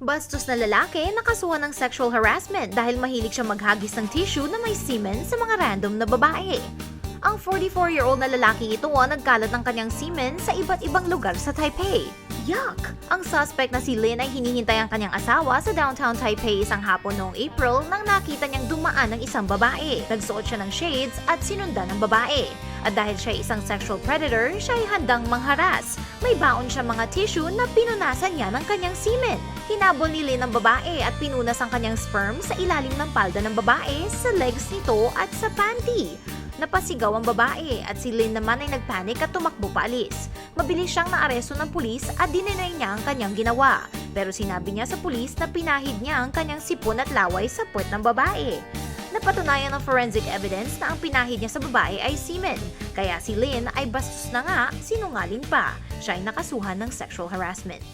Bastos na lalaki nakasuhan ng sexual harassment dahil mahilig siya maghagis ng tissue na may semen sa mga random na babae. Ang 44-year-old na lalaki ito ang nagkalat ng kanyang semen sa iba't ibang lugar sa Taipei. Yuck! Ang suspect na si Lin ay hinihintay ang kanyang asawa sa downtown Taipei isang hapon noong April nang nakita niyang dumaan ng isang babae. Nagsuot siya ng shades at sinundan ng babae. At dahil siya isang sexual predator, siya ay handang mangharas. May baon siya mga tissue na pinunasan niya ng kanyang semen. Hinabol ni Lin ang babae at pinunas ang kanyang sperm sa ilalim ng palda ng babae, sa legs nito at sa panty. Napasigaw ang babae at si Lin naman ay nagpanik at tumakbo paalis. Mabilis siyang naaresto ng pulis at dinenay niya ang kanyang ginawa. Pero sinabi niya sa pulis na pinahid niya ang kanyang sipon at laway sa puwet ng babae. Napatunayan ng forensic evidence na ang pinahid niya sa babae ay semen. Kaya si Lin ay bastos na nga, sinungaling pa. Siya ay nakasuhan ng sexual harassment.